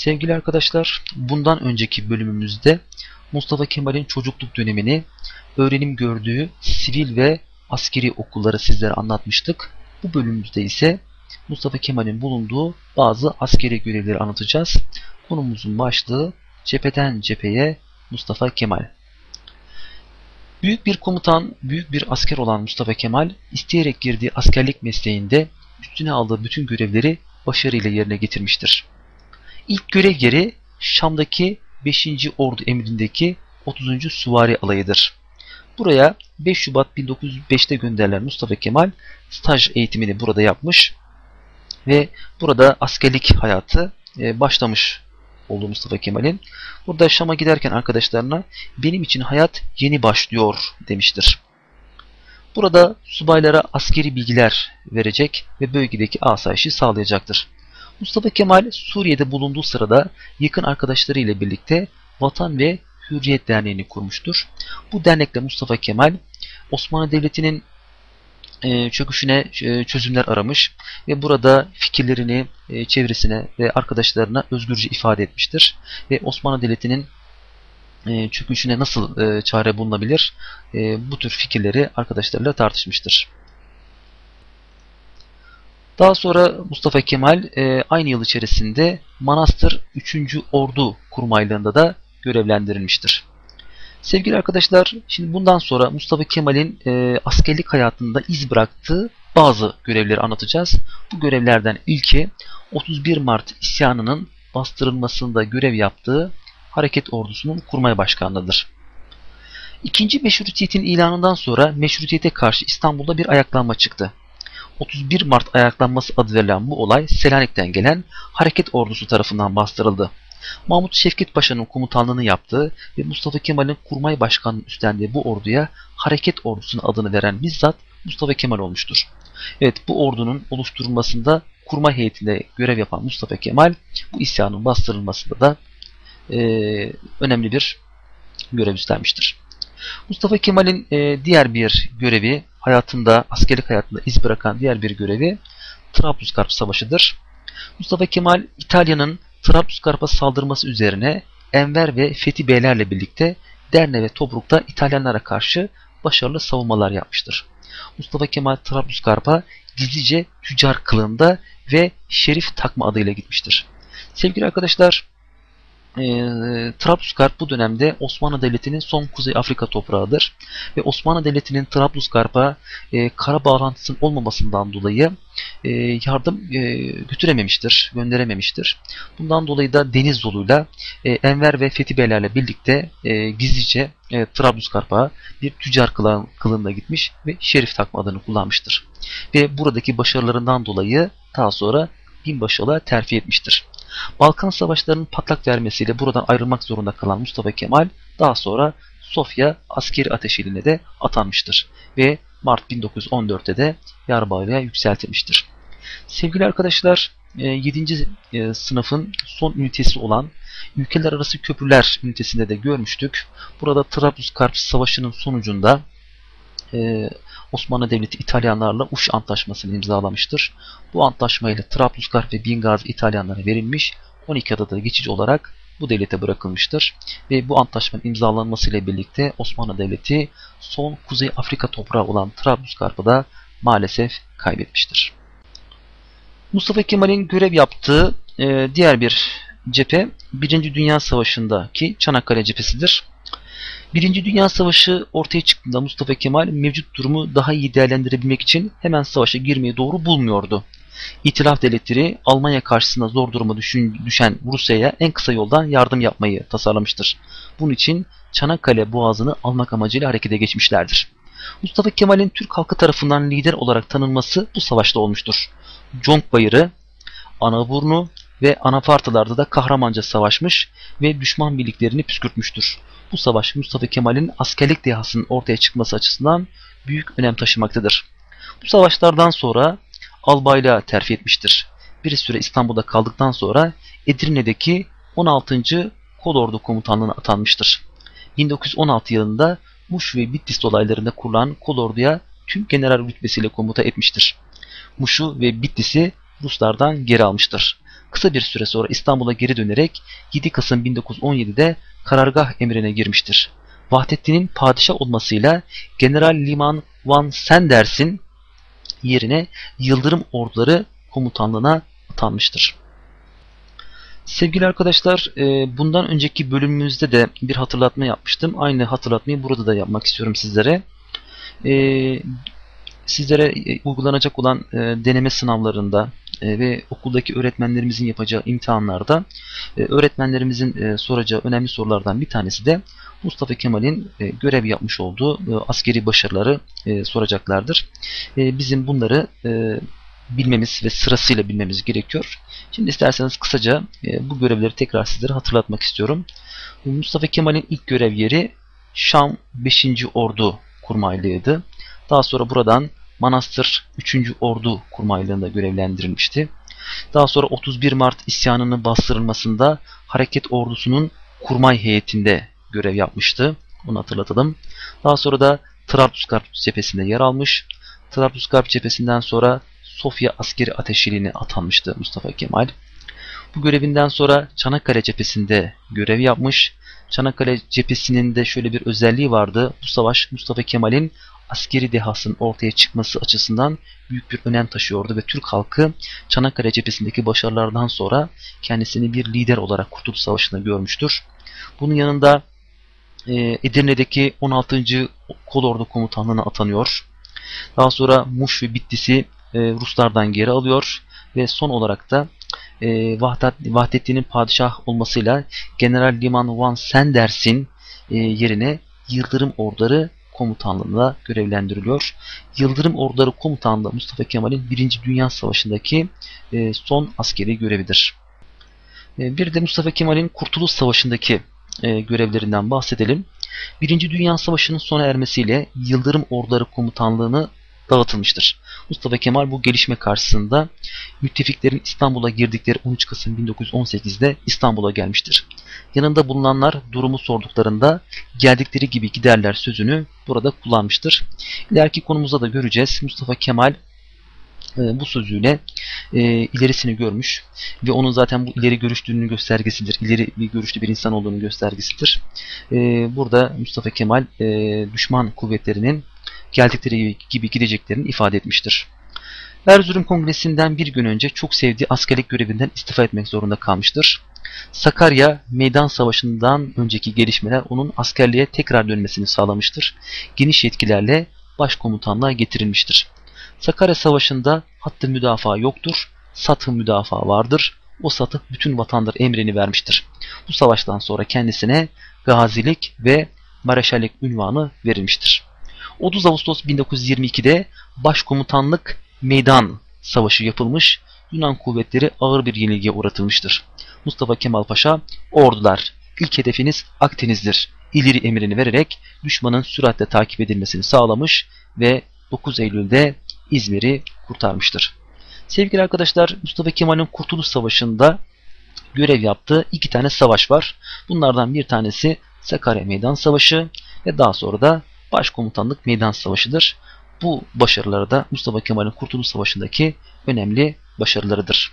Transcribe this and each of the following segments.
Sevgili arkadaşlar, bundan önceki bölümümüzde Mustafa Kemal'in çocukluk dönemini, öğrenim gördüğü sivil ve askeri okulları sizlere anlatmıştık. Bu bölümümüzde ise Mustafa Kemal'in bulunduğu bazı askeri görevleri anlatacağız. Konumuzun başlığı Cepheden Cepheye Mustafa Kemal. Büyük bir komutan, büyük bir asker olan Mustafa Kemal, isteyerek girdiği askerlik mesleğinde üstüne aldığı bütün görevleri başarıyla yerine getirmiştir. İlk görev yeri Şam'daki 5. Ordu emrindeki 30. Süvari Alayı'dır. Buraya 5 Şubat 1905'te gönderilen Mustafa Kemal staj eğitimini burada yapmış ve burada askerlik hayatı e, başlamış oldu Mustafa Kemal'in. Burada Şam'a giderken arkadaşlarına benim için hayat yeni başlıyor demiştir. Burada subaylara askeri bilgiler verecek ve bölgedeki asayişi sağlayacaktır. Mustafa Kemal Suriye'de bulunduğu sırada yakın arkadaşlarıyla birlikte Vatan ve Hürriyet Derneği'ni kurmuştur. Bu dernekle Mustafa Kemal Osmanlı Devleti'nin e, çöküşüne e, çözümler aramış ve burada fikirlerini e, çevresine ve arkadaşlarına özgürce ifade etmiştir. Ve Osmanlı Devleti'nin çöküşüne nasıl çare bulunabilir bu tür fikirleri arkadaşlarıyla tartışmıştır. Daha sonra Mustafa Kemal aynı yıl içerisinde Manastır 3. Ordu kurmaylığında da görevlendirilmiştir. Sevgili arkadaşlar, şimdi bundan sonra Mustafa Kemal'in e, askerlik hayatında iz bıraktığı bazı görevleri anlatacağız. Bu görevlerden ilki 31 Mart isyanının bastırılmasında görev yaptığı hareket ordusunun kurmay başkanlığıdır. İkinci meşrutiyetin ilanından sonra meşrutiyete karşı İstanbul'da bir ayaklanma çıktı. 31 Mart ayaklanması adı verilen bu olay Selanik'ten gelen hareket ordusu tarafından bastırıldı. Mahmut Şevket Paşa'nın komutanlığını yaptığı ve Mustafa Kemal'in kurmay başkanlığı üstlendiği bu orduya Hareket Ordusu'nun adını veren bizzat Mustafa Kemal olmuştur. Evet bu ordunun oluşturulmasında kurmay heyetinde görev yapan Mustafa Kemal bu isyanın bastırılmasında da e, önemli bir görev üstlenmiştir. Mustafa Kemal'in e, diğer bir görevi hayatında, askerlik hayatında iz bırakan diğer bir görevi Trablusgarp Savaşı'dır. Mustafa Kemal İtalya'nın Trablusgarp'a saldırması üzerine Enver ve Fethi Beylerle birlikte Derne ve Tobruk'ta İtalyanlara karşı başarılı savunmalar yapmıştır. Mustafa Kemal Trablusgarp'a gizlice tüccar kılığında ve şerif takma adıyla gitmiştir. Sevgili arkadaşlar e, Trablusgarp bu dönemde Osmanlı Devleti'nin son Kuzey Afrika toprağıdır. Ve Osmanlı Devleti'nin Trablusgarp'a e, kara bağlantısının olmamasından dolayı e, yardım e, götürememiştir, gönderememiştir. Bundan dolayı da deniz yoluyla e, Enver ve Fethi Beylerle birlikte e, gizlice e, Trablusgarp'a bir tüccar kılığında gitmiş ve Şerif takma adını kullanmıştır. Ve buradaki başarılarından dolayı daha sonra binbaşılığa terfi etmiştir. Balkan Savaşları'nın patlak vermesiyle buradan ayrılmak zorunda kalan Mustafa Kemal daha sonra Sofya askeri ateşeliğine de atanmıştır ve Mart 1914'te de yarbaylığa yükseltilmiştir. Sevgili arkadaşlar 7. E, e, sınıfın son ünitesi olan ülkeler arası köprüler ünitesinde de görmüştük. Burada Trablusgarp Savaşı'nın sonucunda e, Osmanlı Devleti İtalyanlarla Uş Antlaşması'nı imzalamıştır. Bu antlaşmayla Trablusgarp ve Bingazi İtalyanlara verilmiş, 12 adada geçici olarak bu devlete bırakılmıştır. Ve bu antlaşmanın imzalanmasıyla birlikte Osmanlı Devleti son Kuzey Afrika toprağı olan Trablusgarp'ı da maalesef kaybetmiştir. Mustafa Kemal'in görev yaptığı e, diğer bir cephe 1. Dünya Savaşı'ndaki Çanakkale cephesidir. Birinci Dünya Savaşı ortaya çıktığında Mustafa Kemal mevcut durumu daha iyi değerlendirebilmek için hemen savaşa girmeyi doğru bulmuyordu. İtilaf devletleri Almanya karşısında zor duruma düşen Rusya'ya en kısa yoldan yardım yapmayı tasarlamıştır. Bunun için Çanakkale boğazını almak amacıyla harekete geçmişlerdir. Mustafa Kemal'in Türk halkı tarafından lider olarak tanınması bu savaşta olmuştur. Conk Bayırı, Anaburnu ve Anafartalarda da kahramanca savaşmış ve düşman birliklerini püskürtmüştür. Bu savaş Mustafa Kemal'in askerlik dehasının ortaya çıkması açısından büyük önem taşımaktadır. Bu savaşlardan sonra albaylığa terfi etmiştir. Bir süre İstanbul'da kaldıktan sonra Edirne'deki 16. Kolordu Komutanlığı'na atanmıştır. 1916 yılında Muş ve Bitlis olaylarında kurulan kolorduya tüm general rütbesiyle komuta etmiştir. Muş'u ve Bitlis'i Ruslardan geri almıştır. Kısa bir süre sonra İstanbul'a geri dönerek 7 Kasım 1917'de karargah emrine girmiştir. Vahdettin'in padişah olmasıyla General Liman van Sanders'in yerine Yıldırım Orduları Komutanlığına atanmıştır. Sevgili arkadaşlar e, bundan önceki bölümümüzde de bir hatırlatma yapmıştım. Aynı hatırlatmayı burada da yapmak istiyorum sizlere. E, sizlere e, uygulanacak olan deneme sınavlarında ve okuldaki öğretmenlerimizin yapacağı imtihanlarda öğretmenlerimizin soracağı önemli sorulardan bir tanesi de Mustafa Kemal'in görev yapmış olduğu askeri başarıları soracaklardır. Bizim bunları bilmemiz ve sırasıyla bilmemiz gerekiyor. Şimdi isterseniz kısaca e, bu görevleri tekrar sizlere hatırlatmak istiyorum. Mustafa Kemal'in ilk görev yeri Şam 5. Ordu kurmaylığıydı. Daha sonra buradan Manastır 3. Ordu kurmaylığında görevlendirilmişti. Daha sonra 31 Mart isyanının bastırılmasında hareket ordusunun kurmay heyetinde görev yapmıştı. Onu hatırlatalım. Daha sonra da Trablusgarp cephesinde yer almış. Trablusgarp cephesinden sonra Sofya askeri ateşiliğine atanmıştı Mustafa Kemal. Bu görevinden sonra Çanakkale cephesinde görev yapmış. Çanakkale cephesinin de şöyle bir özelliği vardı. Bu savaş Mustafa Kemal'in askeri dehasının ortaya çıkması açısından büyük bir önem taşıyordu ve Türk halkı Çanakkale cephesindeki başarılardan sonra kendisini bir lider olarak Kurtuluş Savaşı'nda görmüştür. Bunun yanında e, Edirne'deki 16. Kolordu Komutanlığı'na atanıyor. Daha sonra Muş ve Bitlis'i e, Ruslardan geri alıyor ve son olarak da e, Vahdet, Vahdettin'in padişah olmasıyla General Liman van Sanders'in yerine Yıldırım Orduları komutanlığında görevlendiriliyor. Yıldırım Orduları komutanlığı Mustafa Kemal'in 1. Dünya Savaşı'ndaki e, son askeri görevidir. E, bir de Mustafa Kemal'in Kurtuluş Savaşı'ndaki e, görevlerinden bahsedelim. Birinci Dünya Savaşı'nın sona ermesiyle Yıldırım Orduları Komutanlığını dağıtılmıştır. Mustafa Kemal bu gelişme karşısında müttefiklerin İstanbul'a girdikleri 13 Kasım 1918'de İstanbul'a gelmiştir. Yanında bulunanlar durumu sorduklarında geldikleri gibi giderler sözünü burada kullanmıştır. İleriki konumuzda da göreceğiz. Mustafa Kemal e, bu sözüyle e, ilerisini görmüş ve onun zaten bu ileri görüştüğünün göstergesidir. İleri bir görüşlü bir insan olduğunun göstergesidir. E, burada Mustafa Kemal e, düşman kuvvetlerinin geldikleri gibi gideceklerini ifade etmiştir. Erzurum Kongresi'nden bir gün önce çok sevdiği askerlik görevinden istifa etmek zorunda kalmıştır. Sakarya Meydan Savaşı'ndan önceki gelişmeler onun askerliğe tekrar dönmesini sağlamıştır. Geniş yetkilerle başkomutanlığa getirilmiştir. Sakarya Savaşı'nda hattı müdafaa yoktur, satı müdafaa vardır. O satı bütün vatandır emrini vermiştir. Bu savaştan sonra kendisine gazilik ve mareşallik ünvanı verilmiştir. 30 Ağustos 1922'de Başkomutanlık Meydan Savaşı yapılmış, Yunan kuvvetleri ağır bir yenilgiye uğratılmıştır. Mustafa Kemal Paşa, ordular, ilk hedefiniz Akdeniz'dir. İleri emrini vererek düşmanın süratle takip edilmesini sağlamış ve 9 Eylül'de İzmir'i kurtarmıştır. Sevgili arkadaşlar Mustafa Kemal'in Kurtuluş Savaşı'nda görev yaptığı iki tane savaş var. Bunlardan bir tanesi Sakarya Meydan Savaşı ve daha sonra da Başkomutanlık Meydan Savaşı'dır. Bu başarıları da Mustafa Kemal'in Kurtuluş Savaşı'ndaki önemli başarılarıdır.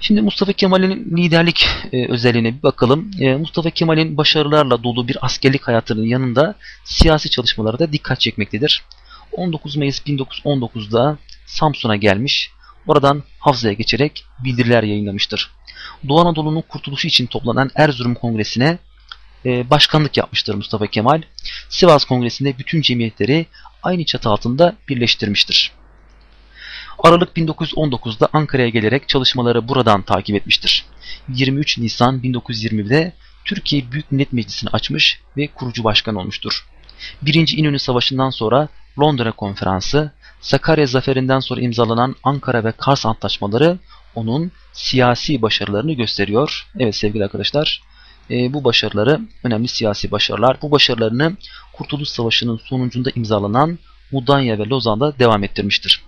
Şimdi Mustafa Kemal'in liderlik e, özelliğine bir bakalım. E, Mustafa Kemal'in başarılarla dolu bir askerlik hayatının yanında siyasi çalışmaları da dikkat çekmektedir. 19 Mayıs 1919'da Samsun'a gelmiş, oradan Havza'ya geçerek bildiriler yayınlamıştır. Doğu Anadolu'nun kurtuluşu için toplanan Erzurum Kongresi'ne başkanlık yapmıştır Mustafa Kemal. Sivas Kongresi'nde bütün cemiyetleri aynı çatı altında birleştirmiştir. Aralık 1919'da Ankara'ya gelerek çalışmaları buradan takip etmiştir. 23 Nisan 1920'de Türkiye Büyük Millet Meclisi'ni açmış ve kurucu başkan olmuştur. 1. İnönü Savaşı'ndan sonra Londra Konferansı, Sakarya Zaferi'nden sonra imzalanan Ankara ve Kars Antlaşmaları onun siyasi başarılarını gösteriyor. Evet sevgili arkadaşlar, e, bu başarıları önemli siyasi başarılar. Bu başarılarını Kurtuluş Savaşı'nın sonucunda imzalanan Mudanya ve Lozan'da devam ettirmiştir.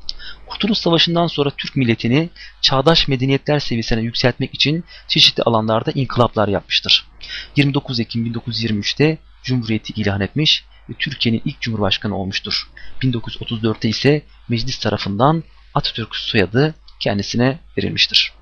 Kurtuluş Savaşı'ndan sonra Türk milletini çağdaş medeniyetler seviyesine yükseltmek için çeşitli alanlarda inkılaplar yapmıştır. 29 Ekim 1923'te Cumhuriyeti ilan etmiş ve Türkiye'nin ilk Cumhurbaşkanı olmuştur. 1934'te ise meclis tarafından Atatürk soyadı kendisine verilmiştir.